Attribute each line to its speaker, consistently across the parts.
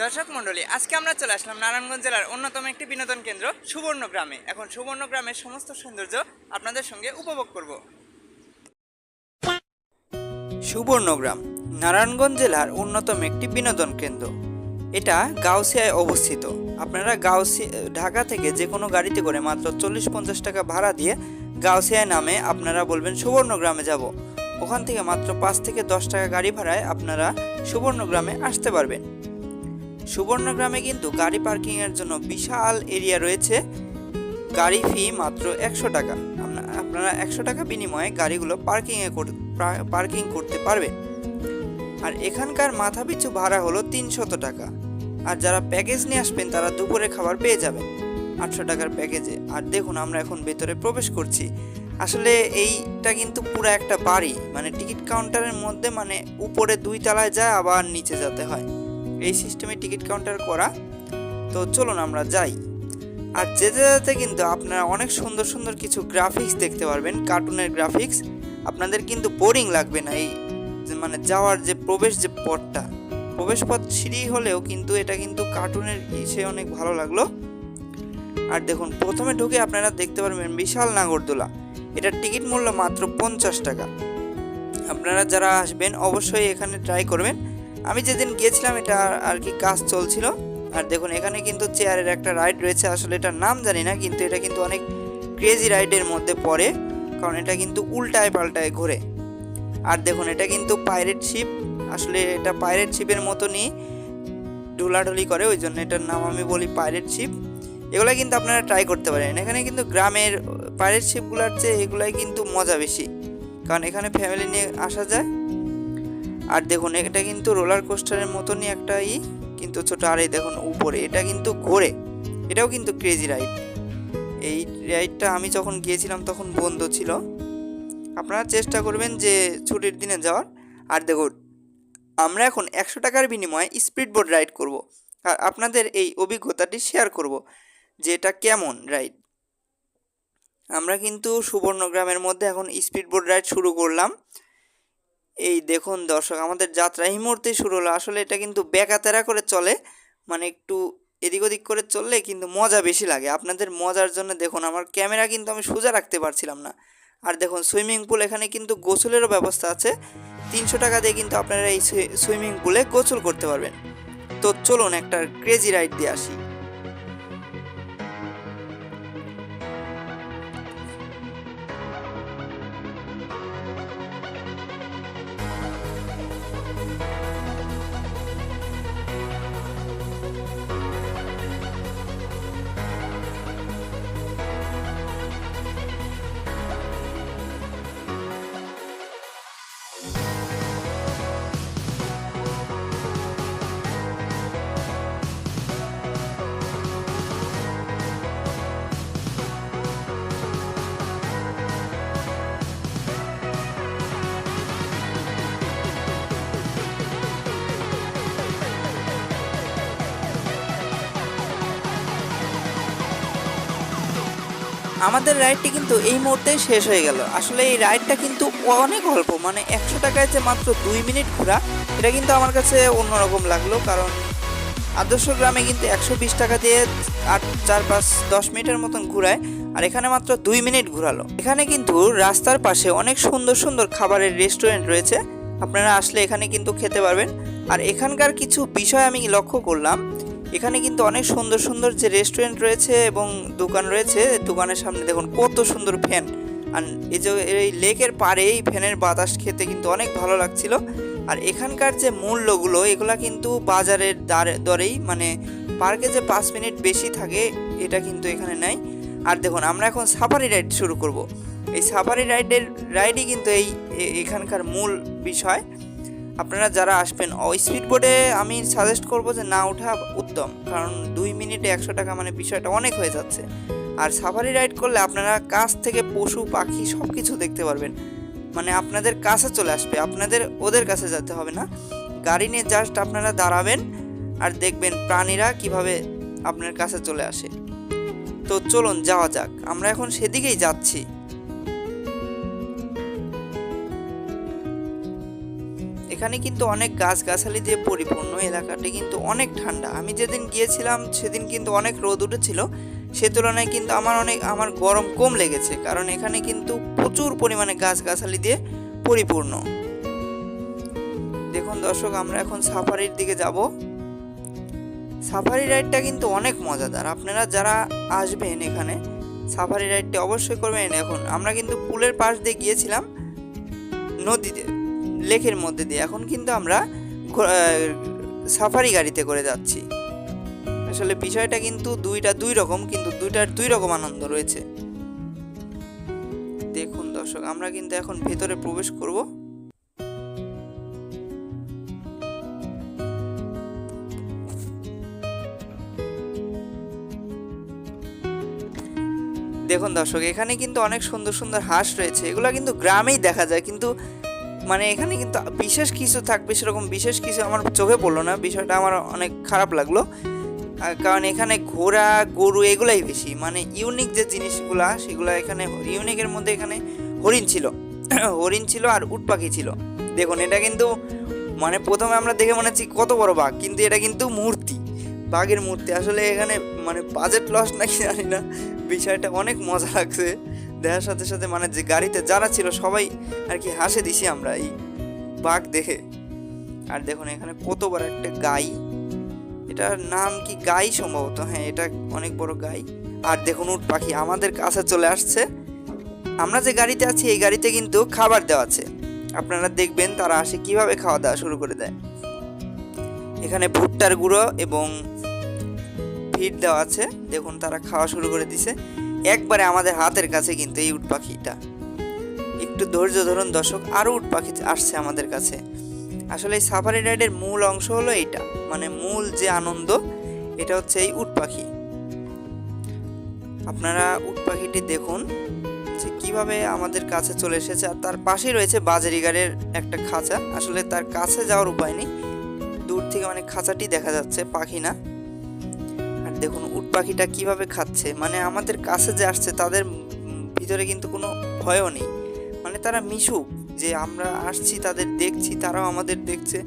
Speaker 1: দর্শক মণ্ডলী, আজকে আমরা চলে আসলাম নারায়ণগঞ্জ জেলার অন্যতম একটি বিনোদন কেন্দ্র, সুবর্ণ গ্রামে। এখন সুবর্ণ গ্রামের সমস্ত সৌন্দর্য আপনাদের সঙ্গে উপভোগ করব। সুবর্ণগ্রাম নারায়ণগঞ্জ জেলার অন্যতম একটি বিনোদন কেন্দ্র। এটা গাউসিয়ায় অবস্থিত। আপনারা গাউসি, ঢাকা থেকে যে কোনো গাড়িতে করে মাত্র চল্লিশ পঞ্চাশ টাকা ভাড়া দিয়ে গাউসিয়ায় নামে আপনারা বলবেন সুবর্ণগ্রামে যাব। ওখান থেকে মাত্র পাঁচ থেকে দশ টাকা গাড়ি ভাড়ায় আপনারা সুবর্ণগ্রামে আসতে পারবেন। সুবর্ণগ্রামে কিন্তু গাড়ি পার্কিংয়ের জন্য বিশাল এরিয়া রয়েছে। গাড়ি ফি মাত্র একশো টাকা। আপনারা একশো টাকা বিনিময়ে গাড়িগুলো পার্কিংয়ে পার্কিং করতে পারবেন। আর এখানকার মাথা পিছু ভাড়া হলো তিনশত টাকা। আর যারা প্যাকেজ নিয়ে আসবেন, তারা দুপুরে খাবার পেয়ে যাবেন। আটশো টাকার প্যাকেজে আর দেখুন, আমরা এখন ভেতরে প্রবেশ করছি। আসলে এইটা কিন্তু পুরো একটা বাড়ি। মানে টিকিট কাউন্টারের মধ্যে মানে উপরে দুই তলায় যায়, আবার নিচে যেতে হয়। এই সিস্টেমে টিকিট কাউন্টার করা। তো চলুন, আমরা যাই। আর যেতে যেতে কিন্তু আপনারা অনেক সুন্দর সুন্দর কিছু গ্রাফিক্স দেখতে পারবেন। কার্টুনের গ্রাফিক্স আপনাদের কিন্তু বোরিং লাগবে না এই মানে যাওয়ার যে প্রবেশ যে পথটা, প্রবেশ পথ সিঁড়ি হলেও কিন্তু এটা কিন্তু কার্টুনের ইসে অনেক ভালো লাগল। আর দেখুন, প্রথমে ঢুকে আপনারা দেখতে পারবেন বিশাল নাগরদোলা। এটার টিকিট মূল্য মাত্র পঞ্চাশ টাকা। আপনারা যারা আসবেন, অবশ্যই এখানে ট্রাই করবেন। আমি যেদিন গিয়েছিলাম, এটা আর কি কাজ চলছিল। আর দেখুন, এখানে কিন্তু চেয়ারের একটা রাইড রয়েছে। আসলে এটার নাম জানি না, কিন্তু এটা কিন্তু অনেক ক্রেজি রাইডের মধ্যে পড়ে। কারণ এটা কিন্তু উল্টায় পাল্টায় ঘোরে। আর দেখুন, এটা কিন্তু পাইরেট শিপ আসলে এটা পাইরেট শিপের মতনই ঢোলাঢুলি করে, ওই জন্য এটার নাম আমি বলি পাইরেট শিপ এগুলো কিন্তু আপনারা ট্রাই করতে পারেন। এখানে কিন্তু গ্রামের পাইরেট শিপগুলোর চেয়ে এগুলাই কিন্তু মজা বেশি। কারণ এখানে ফ্যামিলি নিয়ে আসা যায়। আর দেখুন, এটা কিন্তু রোলার কোস্টারের মতনই একটা ই, কিন্তু ছোটো, আর এই দেখুন, উপরে। এটা কিন্তু ঘোরে। এটাও কিন্তু ক্রেজি রাইড এই রাইডটা আমি যখন গিয়েছিলাম, তখন বন্ধ ছিল। আপনারা চেষ্টা করবেন যে ছুটির দিনে যাওয়ার। আর দেখুন, আমরা এখন একশো টাকার বিনিময়ে স্পিড বোট রাইড করব। আর আপনাদের এই অভিজ্ঞতাটি শেয়ার করব যে এটা কেমন রাইড। আমরা কিন্তু সুবর্ণগ্রামের মধ্যে এখন স্পিড বোট রাইড শুরু করলাম। এই দেখুন দর্শক, আমাদের যাত্রা এই মুহূর্তে শুরু হলো। আসলে এটা কিন্তু বেকাতেরা করে চলে মানে একটু এদিক ওদিক করে চললে কিন্তু মজা বেশি লাগে। আপনাদের মজার জন্য দেখুন, আমার ক্যামেরা কিন্তু আমি সোজা রাখতে পারছিলাম না। আর দেখুন, সুইমিং পুল এখানে কিন্তু গোসলেরও ব্যবস্থা আছে। তিনশো টাকা দিয়ে কিন্তু আপনারা এই সুইমিং পুলে গোসল করতে পারবেন। তো চলুন একটা ক্রেজি রাইড দিয়ে আসি। আমাদের রাইডটি কিন্তু এই মুহূর্তেই শেষ হয়ে গেল। আসলে এই রাইডটা কিন্তু অনেক অল্প মানে একশো টাকায় যে মাত্র দুই মিনিট ঘোরা, এটা কিন্তু আমার কাছে অন্যরকম লাগল। কারণ আদর্শ গ্রামে কিন্তু একশো বিশ টাকা দিয়ে আট, চার, পাঁচ, দশ মিনিটের মতন ঘুরায়, আর এখানে মাত্র দুই মিনিট ঘুরালো। এখানে কিন্তু রাস্তার পাশে অনেক সুন্দর সুন্দর খাবারের রেস্টুরেন্ট রয়েছে। আপনারা আসলে এখানে কিন্তু খেতে পারবেন। আর এখানকার কিছু বিষয় আমি লক্ষ্য করলাম এখানে কিন্তু অনেক সুন্দর সুন্দর যে রেস্টুরেন্ট রয়েছে এবং দোকান রয়েছে, দোকানের সামনে দেখুন কত সুন্দর ফ্যান আর এই যে এই লেকের পাড়ে এই ফ্যানের বাতাস খেতে কিন্তু অনেক ভালো লাগছিল। আর এখানকার যে মূল্যগুলো, এগুলো কিন্তু বাজারের দারে, দরেই মানে পার্কে যে পাঁচ মিনিট বেশি থাকে, এটা কিন্তু এখানে নাই। আর দেখুন, আমরা এখন সাফারি রাইড শুরু করব। এই সাফারি রাইডের রাইডই কিন্তু এই এখানকার মূল বিষয়। আপনারা যারা আসবেন, ওই স্পিড বোর্ডে আমি সাজেস্ট করব যে না ওঠা উত্তম। কারণ দুই মিনিটে একশো টাকা মানে বিষয়টা অনেক হয়ে যাচ্ছে। আর সাফারি রাইড করলে আপনারা কাছ থেকে পশু, পাখি সব কিছু দেখতে পারবেন। মানে আপনাদের কাছে চলে আসবে, আপনাদের, ওদের কাছে যেতে হবে না। গাড়ি নিয়ে জাস্ট আপনারা দাঁড়াবেন আর দেখবেন প্রাণীরা কীভাবে আপনার কাছে চলে আসে। তো চলুন, যাওয়া যাক। আমরা এখন সেদিকেই যাচ্ছি। এখানে কিন্তু অনেক গাছগাছালি দিয়ে পরিপূর্ণ এলাকাটি কিন্তু অনেক ঠান্ডা। আমি যেদিন গিয়েছিলাম, সেদিন কিন্তু অনেক রোদ উঠেছিল। সে তুলনায় কিন্তু আমার অনেক, আমার গরম কম লেগেছে, কারণ এখানে কিন্তু প্রচুর পরিমাণে গাছগাছালি দিয়ে পরিপূর্ণ। দেখুন দর্শক, আমরা এখন সাফারির দিকে যাব। সাফারি রাইডটা কিন্তু অনেক মজাদার। আপনারা যারা আসবেন এখানে, সাফারি রাইডটি অবশ্যই করবেন। এখন আমরা কিন্তু পুলের পাশ দিয়ে গিয়েছিলাম নদীতে। লেকের মধ্যে দিয়ে। এখন কিন্তু আমরা সাফারি গাড়িতে করে যাচ্ছি। আসলে বিষয়টা কিন্তু দুইটা দুই রকম, কিন্তু দুইটার দুই রকম আনন্দ রয়েছে। দেখুন দর্শক, আমরা কিন্তু এখন ভেতরে প্রবেশ করব। দেখুন দর্শক, এখানে কিন্তু অনেক সুন্দর সুন্দর হাঁস রয়েছে। এগুলো কিন্তু গ্রামেই দেখা যায়, কিন্তু মানে এখানে কিন্তু বিশেষ কিছু থাকবে, সেরকম বিশেষ কিছু আমার চোখে পড়ল না। বিষয়টা আমার অনেক খারাপ লাগল। কারণ এখানে ঘোড়া, গরু এগুলাই বেশি। মানে ইউনিক যে জিনিসগুলা, সেগুলো এখানে ইউনিকের মধ্যে এখানে হরিণ ছিল। হরিণ ছিল আর উট পাখি ছিল। দেখুন, এটা কিন্তু মানে প্রথমে আমরা দেখে মনে হচ্ছি কত বড় বাঘ, কিন্তু এটা কিন্তু মূর্তি। বাঘের মূর্তি। আসলে এখানে মানে বাজেট লস নাকি জানি না। বিষয়টা অনেক মজা লাগছে। দেখার সাথে সাথে মানে যে গাড়িতে যারা ছিল সবাই আর কি হাসে দিছি আমরা এই বাঘ দেখে। আর দেখুন এখানে কত একটা গাই। এটার নাম কি গাই সম্ভবত? হ্যাঁ এটা অনেক বড় গাই। আর দেখুন উট পাখি আমাদের কাছে চলে আসছে। আমরা যে গাড়িতে আছি, এই গাড়িতে কিন্তু খাবার দেওয়া আছে। আপনারা দেখবেন তারা আসে কীভাবে খাওয়া দাওয়া শুরু করে দেয়। এখানে ভুট্টার গুঁড়ো এবং ফিড দেওয়া আছে। দেখুন তারা খাওয়া শুরু করে দিছে। একবারে আমাদের হাতের কাছে কিন্তু এই উট পাখিটা। একটু ধৈর্য ধরুন দর্শক আরও উট পাখি আসছে আমাদের কাছে। আসলে এই সাফারি রাইডের মূল অংশ হলো এইটা মানে মূল যে আনন্দ, এটা হচ্ছে এই উট পাখি। আপনারা উট পাখিটি দেখুন, যে কীভাবে আমাদের কাছে চলে এসেছে। আর তার পাশেই রয়েছে বাজারিগারের একটা খাঁচা। আসলে তার কাছে যাওয়ার উপায় নেই। দূর থেকে অনেক খাঁচাটি দেখা যাচ্ছে, পাখি না। দেখুন, উট পাখিটা কীভাবে খাচ্ছে? মানে আমাদের কাছে যে আসছে, তাদের ভিতরে কিন্তু কোনো ভয়ও নেই। মানে তারা মিশুক যে আমরা আসছি, তাদের দেখছি, তারাও আমাদের দেখছে।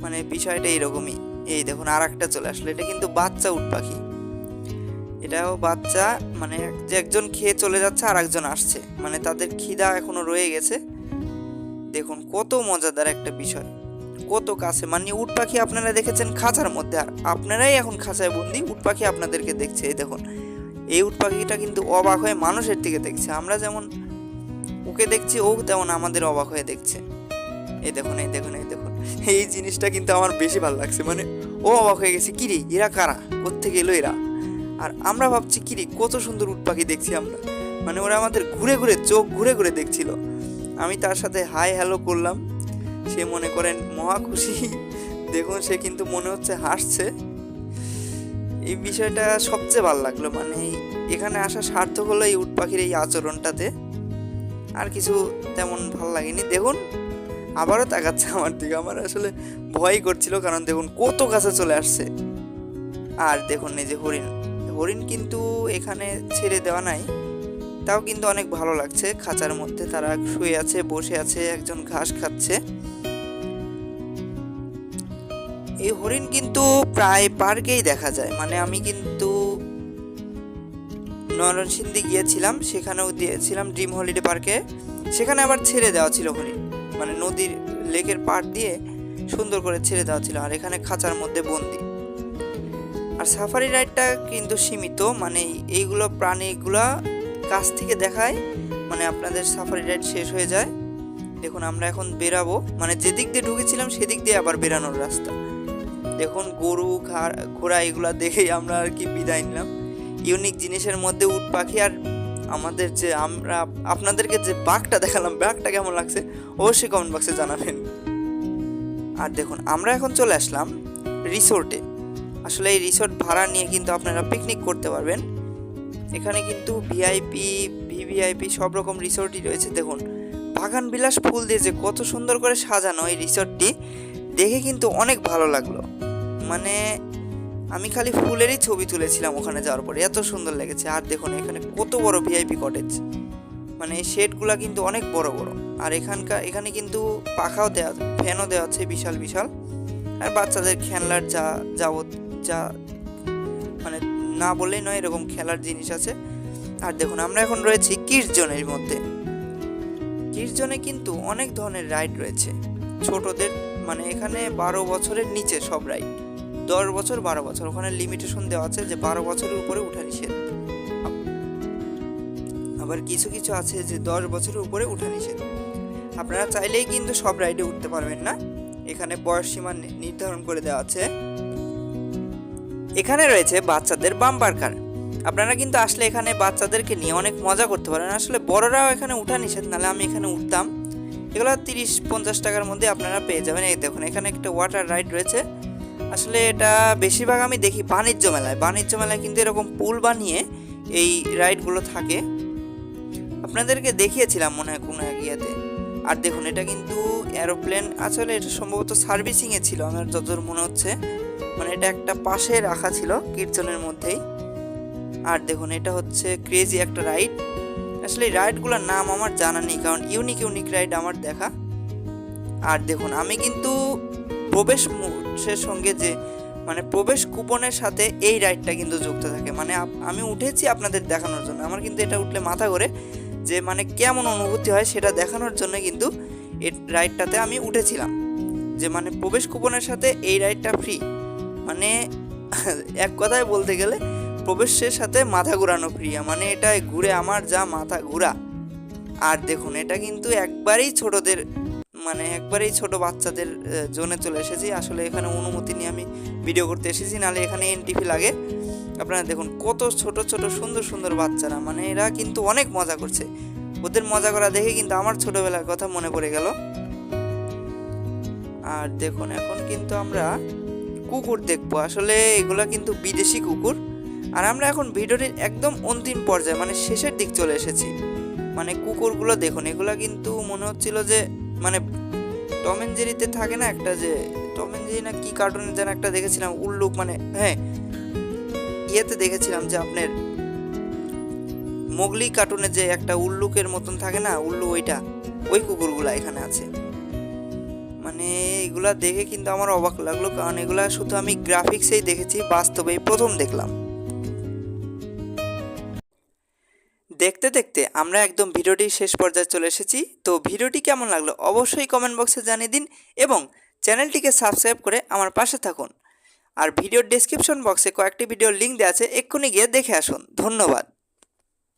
Speaker 1: মানে বিষয়টা এরকমই। এই দেখুন আর একটা চলে আসলো। এটা কিন্তু বাচ্চা উট পাখি। এটাও বাচ্চা মানে যে একজন খেয়ে চলে যাচ্ছে আর একজন আসছে। মানে তাদের খিদা এখনও রয়ে গেছে। দেখুন, কত মজাদার একটা বিষয়। কত কাছে? মানে উট পাখি আপনারা দেখেছেন খাঁচার মধ্যে। আর আপনারাই এখন খাঁচায় বন্দি, উট পাখি আপনাদেরকে দেখছে, এই দেখুন। এই উট পাখিটা কিন্তু অবাক হয়ে মানুষের দিকে দেখছে। আমরা যেমন ওকে দেখছি, ও তেমন আমাদের অবাক হয়ে দেখছে। এই দেখুন এই দেখুন এই দেখুন। এই জিনিসটা কিন্তু আমার বেশি ভালো লাগছে। মানে ও অবাক হয়ে গেছে কিরে এরা কারা? কোথেকে এলো এরা? আর আমরা ভাবছি কিরে কত সুন্দর উট পাখি দেখছি আমরা। মানে ওরা আমাদের ঘুরে ঘুরে, চোখ ঘুরে ঘুরে দেখছিল। আমি তার সাথে হাই হ্যালো করলাম। সে মনে করেন মহা খুশি। দেখুন সে কিন্তু মনে হচ্ছে হাসছে। এই বিষয়টা সবচেয়ে ভালো লাগল। মানে এখানে আসা সার্থক হলো এই উট পাখির এই আচরণটাতে। আর কিছু তেমন ভালো লাগেনি। দেখুন, আবারও তাকাচ্ছে আমার দিকে। আমার আসলে ভয় করছিল, কারণ দেখুন কত কাছে চলে আসছে। আর দেখুন এই যে হরিণ। হরিণ কিন্তু এখানে ছেড়ে দেওয়া নাই। তাও কিন্তু অনেক ভালো লাগছে। খাঁচার মধ্যে তারা শুয়ে আছে, বসে আছে, একজন ঘাস খাচ্ছে। এই হরিণ কিন্তু প্রায় পার্কেই দেখা যায়। মানে আমি কিন্তু নরসিংদী গিয়েছিলাম, সেখানেও দিয়েছিলাম ড্রিম হলিডে পার্কে। সেখানে আবার ছেড়ে দেওয়া ছিল হরিণ। মানে নদীর লেকের পাড় দিয়ে সুন্দর করে ছেড়ে দেওয়া ছিল, আর এখানে খাঁচার মধ্যে বন্দি। আর সাফারি রাইডটা কিন্তু সীমিত মানে এইগুলো প্রাণীগুলা কাছ থেকে দেখায় মানে আপনাদের সাফারি রাইড শেষ হয়ে যায়। দেখুন, আমরা এখন বেরাবো। মানে যেদিক দিয়ে ঢুকেছিলাম, সেদিক দিয়ে আবার বেরানোর রাস্তা। দেখুন, গরু ঘোড়া এগুলা দেখেই আমরা আর কি বিদায় নিলাম। ইউনিক জিনিসের মধ্যে উট পাখি আর আমাদের যে আমরা, আপনাদেরকে যে বাঘটা দেখালাম, বাঘটা কেমন লাগছে অবশ্যই কমেন্ট বক্সে জানাবেন। আর দেখুন, আমরা এখন চলে আসলাম রিসোর্টে আসলে এই রিসোর্ট ভাড়া নিয়ে কিন্তু আপনারা পিকনিক করতে পারবেন। এখানে কিন্তু ভিআইপি ভিভিআইপি সব রকম রিসোর্টই রয়েছে। দেখুন, বাগান বিলাস ফুল দিয়ে যে কত সুন্দর করে সাজানো এই রিসোর্টটি দেখে কিন্তু অনেক ভালো লাগল। মানে আমি খালি ফুলেরই ছবি তুলেছিলাম ওখানে যাওয়ার পরে। এত সুন্দর লেগেছে। আর দেখুন, এখানে কত বড় ভিআইপি কটেজ মানে শেডগুলো কিন্তু অনেক বড় বড়। আর এখানকার এখানে কিন্তু পাখাও দেওয়া ফ্যানও দেওয়া আছে বিশাল বিশাল। আর বাচ্চাদের খেলনার যা, যাবত, যা মানে না বললেই নয়, এরকম খেলার জিনিস আছে। আর দেখুন, আমরা এখন রয়েছি কিডস জোনের মধ্যে। কিডস জোনে কিন্তু অনেক ধরনের রাইড রয়েছে। ছোটদের মানে এখানে বারো বছরের নিচে সব রাইড দশ বছর, বারো বছর। ওখানে লিমিটেশন দেওয়া আছে যে বারো বছরের উপরে উঠা নিষেধ। আবার কিছু কিছু আছে যে দশ বছরের উপরে উঠা নিষেধ। আপনারা চাইলেই কিন্তু সব রাইডে উঠতে পারবেন না। এখানে বয়স সীমা নির্ধারণ করে দেওয়া আছে। এখানে রয়েছে বাচ্চাদের বাম্পার কার আপনারা কিন্তু আসলে এখানে বাচ্চাদেরকে নিয়ে অনেক মজা করতে পারেন। আসলে বড়রাও এখানে উঠা নিষেধ, নাহলে আমি এখানে উঠতাম। এগুলো তিরিশ, পঞ্চাশ টাকার মধ্যে আপনারা পেয়ে যাবেন। এই দেখুন, এখানে একটা ওয়াটার রাইড রয়েছে। আসলে এটা বেশিরভাগ আমি দেখি বাণিজ্য মেলায়। বাণিজ্য মেলায় কিন্তু এরকম পুল বানিয়ে এই রাইডগুলো থাকে। আপনাদেরকে দেখিয়েছিলাম মনে হয় কোনো এক ইয়েতে। আর দেখুন, এটা কিন্তু এরোপ্লেন আসলে এটা সম্ভবত সার্ভিসিংয়ে ছিল, আমার যতদূর মনে হচ্ছে। মানে এটা একটা পাশে রাখা ছিল কীর্তনের মধ্যেই। আর দেখুন, এটা হচ্ছে ক্রেজি একটা রাইড। আসলে এই রাইডগুলোর নাম আমার জানা নেই, কারণ ইউনিক ইউনিক রাইড আমার দেখা। আর দেখুন, আমি কিন্তু প্রবেশ মুহূর্তের সঙ্গে যে মানে প্রবেশ কুপনের সাথে এই রাইডটা কিন্তু যুক্ত থাকে। মানে আমি উঠেছি আপনাদের দেখানোর জন্য। আমার কিন্তু এটা উঠলে মাথা করে যে মানে কেমন অনুভূতি হয় সেটা দেখানোর জন্য কিন্তু এই রাইডটাতে আমি উঠেছিলাম। যে মানে প্রবেশ কুপনের সাথে এই রাইডটা ফ্রি মানে এক কথায় বলতে গেলে প্রবেশের সাথে মাথা ঘুরানো ফ্রি মানে এটা ঘুরে আমার যা মাথা ঘোরা। আর দেখুন, এটা কিন্তু একবারেই ছোটদের মানে একবারেই ছোট বাচ্চাদের জোনে চলে এসেছি। আসলে এখানে অনুমতি নিয়ে আমি ভিডিও করতে এসেছি, নাহলে এখানে এনটিভি লাগে। আপনারা দেখুন, কত ছোট ছোট, সুন্দর সুন্দর বাচ্চারা। মানে এরা কিন্তু অনেক মজা করছে। ওদের মজা করা দেখে কিন্তু আমার ছোটবেলার কথা মনে পড়ে গেল। আর দেখুন, এখন কিন্তু আমরা কুকুর দেখব। আসলে এগুলো কিন্তু বিদেশি কুকুর। আর আমরা এখন ভিডিওটির একদম অন্তিম পর্যায়ে মানে শেষের দিক চলে এসেছি। মানে কুকুরগুলো দেখুন, এগুলো কিন্তু মনে হচ্ছিল যে মানে টম জেরিতে থাকে না একটা যে টম জেরি না কি কার্টুনে যেন একটা দেখেছিলাম উল্লুক মানে হ্যাঁ ইয়েতে দেখেছিলাম যে আপনার মোগলি কার্টুনে যে একটা উল্লুকের মতন থাকে না উল্লু ওইটা, ওই কুকুরগুলা এখানে আছে। মানে এগুলা দেখে কিন্তু আমার অবাক লাগল, কারণ এগুলা শুধু আমি গ্রাফিক্সেই দেখেছি, বাস্তবেই প্রথম দেখলাম। দেখতে আমরা একদম ভিডিওটি শেষ পর্যায়ে চলে এসেছি। তো ভিডিওটি কেমন লাগল অবশ্যই কমেন্ট বক্সে জানিয়ে দিন এবং চ্যানেলটিকে সাবস্ক্রাইব করে আমার পাশে থাকুন। আর ভিডিওর ডেসক্রিপশন বক্সে কয়েকটি ভিডিওর লিঙ্ক দেওয়া আছে, এক্ষুনি গিয়ে দেখে আসুন। ধন্যবাদ।